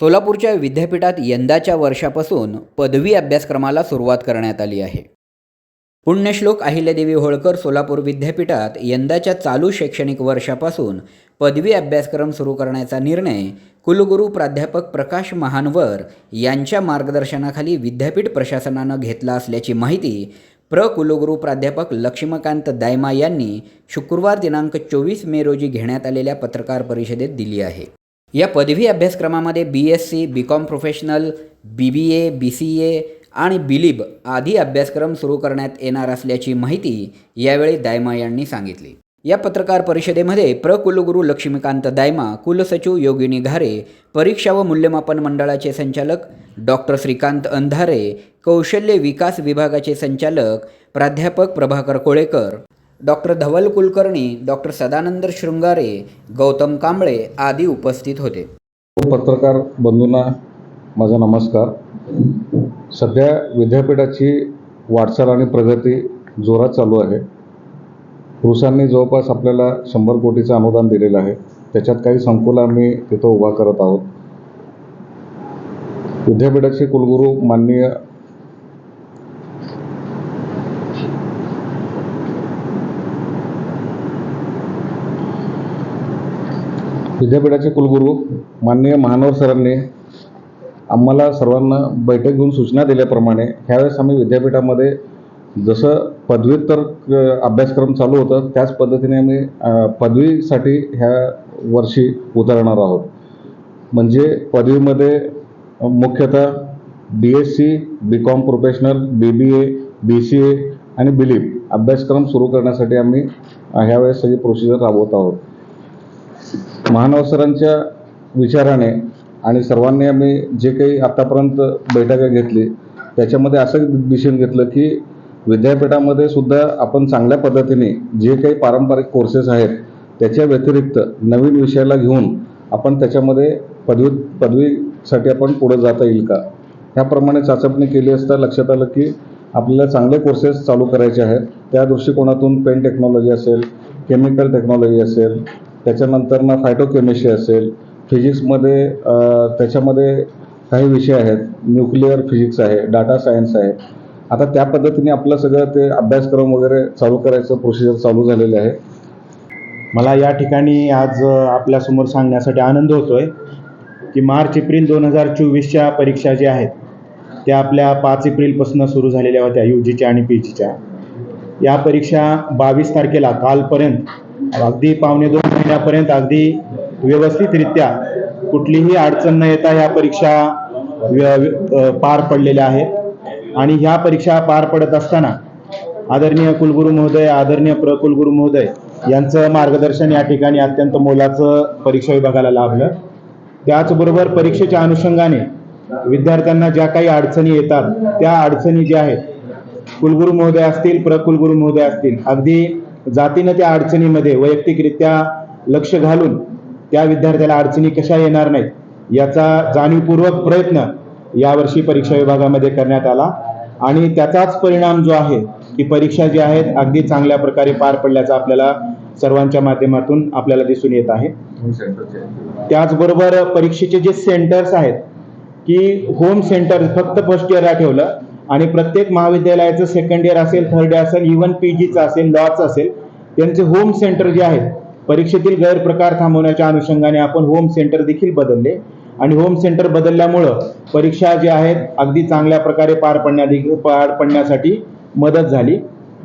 सोलापूरच्या विद्यापीठात यंदाच्या वर्षापासून पदवी अभ्यासक्रमाला सुरुवात करण्यात आली आहे. पुण्यश्लोक अहिल्यादेवी होळकर सोलापूर विद्यापीठात यंदाच्या चालू शैक्षणिक वर्षापासून पदवी अभ्यासक्रम सुरू करण्याचा निर्णय कुलगुरू प्राध्यापक प्रकाश महानवर यांच्या मार्गदर्शनाखाली विद्यापीठ प्रशासनानं घेतला असल्याची माहिती प्र कुलगुरू प्राध्यापक लक्ष्मीकांत दायमा यांनी शुक्रवार दिनांक चोवीस मे रोजी घेण्यात आलेल्या पत्रकार परिषदेत दिली आहे. या पदवी अभ्यासक्रमामध्ये B S C B com professional B B A B C A आणि बिलीब आदी अभ्यासक्रम सुरू करण्यात येणार असल्याची माहिती यावेळी दायमा यांनी सांगितली. या पत्रकार परिषदेमध्ये प्र कुलगुरू लक्ष्मीकांत दायमा कुलसचिव योगिनी घारे परीक्षा व मूल्यमापन मंडळाचे संचालक डॉक्टर श्रीकांत अंधारे कौशल्य विकास विभागाचे संचालक प्राध्यापक प्रभाकर कोळेकर डॉक्टर धवल कुलकर्णी डॉक्टर सदानंद शृंगारे गौतम कांबळे आदी उपस्थित होते. हो, पत्रकार बंधूंना माझा नमस्कार. सध्या विद्यापीठाची वाटचाल आणि प्रगती जोरात चालू आहे. रुसांनी जवळपास आपल्याला शंभर कोटीचं अनुदान दिलेलं आहे. त्याच्यात काही संकुल आम्ही तिथं उभा करत आहोत. विद्यापीठाचे कुलगुरू माननीय विद्यापीठाचे कुलगुरू माननीय महानवर सरांनी आम्हाला सर्वांना बैठक घेऊन सूचना दिल्याप्रमाणे ह्यावेळेस आम्ही विद्यापीठामध्ये जसं पदव्युत्तर अभ्यासक्रम चालू होतं त्याच पद्धतीने आम्ही पदवीसाठी ह्या वर्षी उतरणार आहोत. म्हणजे पदवीमध्ये मुख्यतः B S C B com professional B B A B C A आणि बिलीप अभ्यासक्रम सुरू करण्यासाठी आम्ही ह्यावेळेस सगळी प्रोसिजर राबवत आहोत. महानवसरांच्या विचाराने आणि सर्वांनी आम्ही जे काही आतापर्यंत बैठका घेतली त्याच्यामध्ये असं दिसून घेतलं की विद्यापीठामध्ये सुद्धा आपण चांगल्या पद्धतीने जे काही पारंपरिक कोर्सेस आहेत त्याच्या व्यतिरिक्त नवीन विषयाला घेऊन आपण त्याच्यामध्ये पदवी पदवीसाठी आपण पुढे जाता येईल का? ह्याप्रमाणे चाचपणी केली असता लक्षात आलं की आपल्याला चांगले कोर्सेस चालू करायचे आहेत. त्या दृष्टिकोनातून पेन टेक्नॉलॉजी असेल केमिकल टेक्नॉलॉजी असेल त्याच्यानंतर ना फायटोकेमिस्ट्री असेल फिजिक्समध्ये त्याच्यामध्ये काही विषय आहेत. न्यूक्लिअर फिजिक्स आहे डाटा सायन्स आहे. आता त्या पद्धतीने आपलं सगळं ते अभ्यासक्रम वगैरे चालू करायचं प्रोसिजर चालू झालेलं आहे. मला या ठिकाणी आज आपल्यासमोर सांगण्यासाठी आनंद होतो आहे की मार्च एप्रिल दोन हजार चोवीसच्या परीक्षा ज्या आहेत त्या आपल्या पाच एप्रिलपासून सुरू झालेल्या होत्या यू जीच्या आणि पी जीच्या या परीक्षा बावीस तारखेला कालपर्यंत अगदी पावणे दोन महिन्यापर्यंत अगदी व्यवस्थितरित्या कुठलीही अडचण न येता ह्या परीक्षा पार पडलेल्या आहेत. आणि ह्या परीक्षा पार पडत असताना आदरणीय कुलगुरू महोदय आदरणीय प्रकुलगुरू महोदय यांचं मार्गदर्शन या ठिकाणी अत्यंत मोलाचं परीक्षा विभागाला लाभलं. त्याचबरोबर परीक्षेच्या अनुषंगाने विद्यार्थ्यांना ज्या काही अडचणी येतात त्या अडचणी ज्या आहेत कुलगुरू महोदय असतील प्रकुलगुरू महोदय असतील अगदी जातीनं त्या अडचणीमध्ये वैयक्तिकरित्या लक्ष घालून त्या विद्यार्थ्याला अडचणी कशा येणार नाहीत याचा जाणीवपूर्वक प्रयत्न यावर्षी परीक्षा विभागामध्ये करण्यात आला. आणि त्याचाच परिणाम जो आहे की परीक्षा जी आहेत अगदी चांगल्या प्रकारे पार पडल्याचा आपल्याला सर्वांच्या माध्यमातून आपल्याला दिसून येत आहे. त्याचबरोबर परीक्षेचे जे सेंटर्स आहेत की होम सेंटर फक्त फर्स्ट इयरला ठेवलं आणि प्रत्येक महाविद्यालयाचं सेकंड इयर असेल थर्ड इयर असेल इव्हन पी जीचं असेल लॉचं असेल त्यांचे होम सेंटर जे आहेत परीक्षेतील गैरप्रकार थांबवण्याच्या अनुषंगाने आपण होम सेंटर देखील बदलले. आणि होम सेंटर बदलल्यामुळं परीक्षा ज्या आहेत अगदी चांगल्या प्रकारे पार पडण्या पार पडण्यासाठी मदत झाली.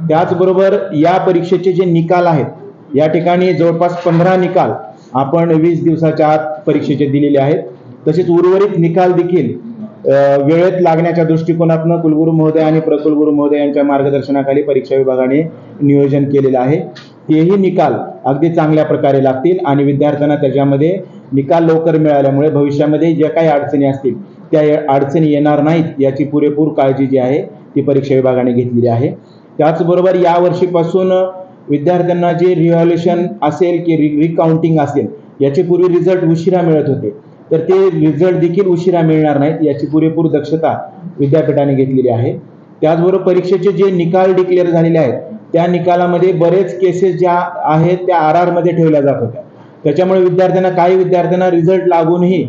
त्याचबरोबर या परीक्षेचे जे निकाल आहेत या ठिकाणी जवळपास पंधरा निकाल आपण वीस दिवसाच्या आत परीक्षेचे दिलेले आहेत. तसेच उर्वरित निकाल देखील वेळेत लागण्याच्या दृष्टिकोनातनं कुलगुरू महोदय आणि प्रकुलगुरू महोदय यांच्या मार्गदर्शनाखाली परीक्षा विभागाने नियोजन केलेलं आहे. तेही निकाल अगदी चांगल्या प्रकारे लागतील आणि विद्यार्थ्यांना त्याच्यामध्ये निकाल लवकर मिळाल्यामुळे भविष्यामध्ये ज्या काही अडचणी असतील त्या अडचणी येणार नाहीत याची पुरेपूर काळजी जी आहे ती परीक्षा विभागाने घेतलेली आहे. त्याचबरोबर यावर्षीपासून विद्यार्थ्यांना जे रिव्हॉल्युशन असेल की रि रिकाउंटिंग असेल याचे पूर्वी रिझल्ट उशिरा मिळत होते. तर ते रिझल्ट देखील उशिरा मिळणार नाहीत याची पुरेपूर दक्षता विद्यापीठाने घेतलेली आहे. त्याचबरोबर परीक्षेचे जे निकाल डिक्लेअर झालेले आहेत त्या निकालामध्ये बरेच केसेस ज्या आहेत त्या आर आरमध्ये ठेवल्या जात होत्या. त्याच्यामुळे विद्यार्थ्यांना काही विद्यार्थ्यांना रिझल्ट लागूनही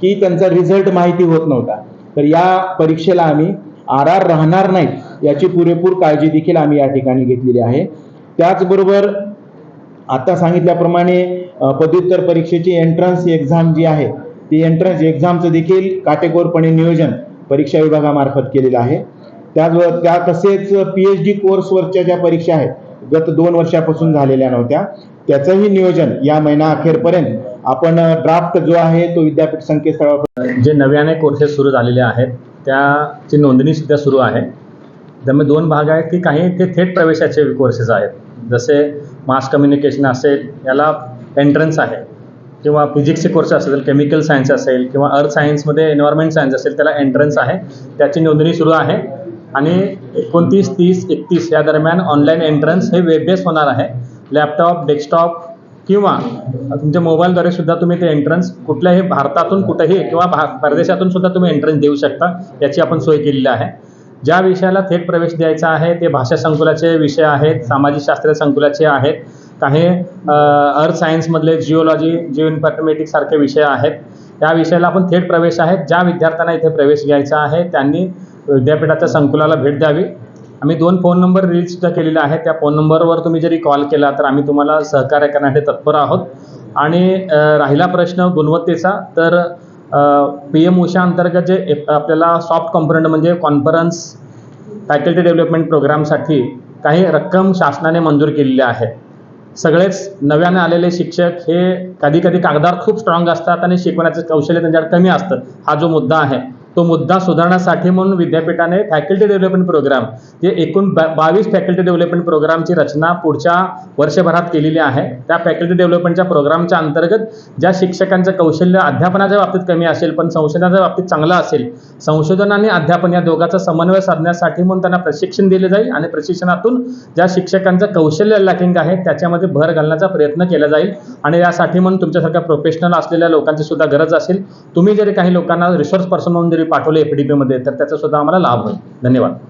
की त्यांचा रिझल्ट माहिती होत नव्हता. तर या परीक्षेला आम्ही आर आर राहणार नाहीत याची पुरेपूर काळजी देखील आम्ही या ठिकाणी घेतलेली आहे. त्याचबरोबर आता सांगितल्याप्रमाणे पदव्युत्तर परीक्षेची एंट्रन्स एक्झाम जी आहे ती एंट्रन्स एक्झामचं देखील काटेकोरपणे नियोजन परीक्षा विभागामार्फत केलेलं आहे. त्याचबरोबर त्या तसेच पी एच डी कोर्सवरच्या ज्या परीक्षा आहेत गत दोन वर्षापासून झालेल्या नव्हत्या त्याचंही नियोजन या महिना अखेरपर्यंत आपण ड्राफ्ट जो आहे तो विद्यापीठ संकेतस्थळावर जे नव्याने कोर्सेस सुरू झालेले आहेत त्याची नोंदणी सुद्धा सुरू आहे. त्यामुळे दोन भाग आहेत की काही ते थेट प्रवेशाचे कोर्सेस आहेत. जसे मास कम्युनिकेशन असेल याला एंट्रन्स आहे. किंवा फिजिक्सचे कोर्स असेल केमिकल सायन्स असेल किंवा अर्थ सायन्समध्ये एन्व्हायरमेंट सायन्स असेल त्याला एंट्रन्स आहे. त्याची नोंदणी सुरू आहे. आणि एकोणतीस तीस एकतीस या दरम्यान ऑनलाईन एंट्रन्स हे वेब बेस होणार आहे. लॅपटॉप डेस्कटॉप किंवा तुमच्या मोबाईलद्वारे सुद्धा तुम्ही ते एंट्रन्स कुठल्याही भारतातून कुठेही किंवा भा परदेशातून सुद्धा तुम्ही एंट्रन्स देऊ शकता याची आपण सोय केलेली आहे. ज्या विषयाला थेट प्रवेश द्यायचा आहे ते भाषा संकुलाचे विषय आहेत सामाजिक शास्त्र संकुलाचे आहेत काही अर्थ सायन्समधले जिओलॉजी जिओ सारखे विषय आहेत. त्या विषयाला आपण थेट प्रवेश आहेत ज्या विद्यार्थ्यांना इथे प्रवेश घ्यायचा आहे त्यांनी विद्यापीठाच्या संकुलाला भेट द्यावी. आम्ही दोन फोन नंबर रिलीज केलेले आहेत त्या फोन नंबरवर तुम्ही जरी कॉल केला तर आम्ही तुम्हाला सहकार्य करण्यासाठी तत्पर आहोत. आणि राहिला प्रश्न गुणवत्तेचा तर पी एम उषा अंतर्गत जे आपल्याला सॉफ्ट कॉम्पोनंट म्हणजे कॉन्फरन्स फॅकल्टी डेव्हलपमेंट प्रोग्रामसाठी काही रक्कम शासनाने मंजूर केलेली आहे. सगळेच नव्याने आलेले शिक्षक हे कधी कधी कागदार खूप स्ट्रॉंग असतात आणि शिकवण्याचं कौशल्य त्यांच्याकडे कमी असतं. हा जो मुद्दा आहे. तो मुद्दा सुधारण्यासाठी म्हणून विद्यापीठाने फॅकल्टी डेव्हलपमेंट प्रोग्राम जे एकूण बा बावीस फॅकल्टी डेव्हलपमेंट प्रोग्रामची रचना पुढच्या वर्षभरात केलेली आहे. त्या फॅकल्टी डेव्हलपमेंटच्या प्रोग्रामच्या अंतर्गत ज्या शिक्षकांचं कौशल्य अध्यापनाच्या बाबतीत कमी असेल पण संशोधनाच्या बाबतीत चांगलं असेल संशोधन आणि अध्यापन या दोघांचा समन्वय साधण्यासाठी म्हणून त्यांना प्रशिक्षण दिले जाईल आणि प्रशिक्षणातून ज्या शिक्षकांचं कौशल्य लॅकिंग आहे त्याच्यामध्ये भर घालण्याचा प्रयत्न केला जाईल. आणि यासाठी म्हणून तुमच्यासारख्या प्रोफेशनल असलेल्या लोकांची सुद्धा गरज असेल. तुम्ही जरी काही लोकांना रिसोर्स पर्सन म्हणून जरी पाठवले एफ डी पीमध्ये तर त्याचा सुद्धा आम्हाला लाभ होईल. धन्यवाद.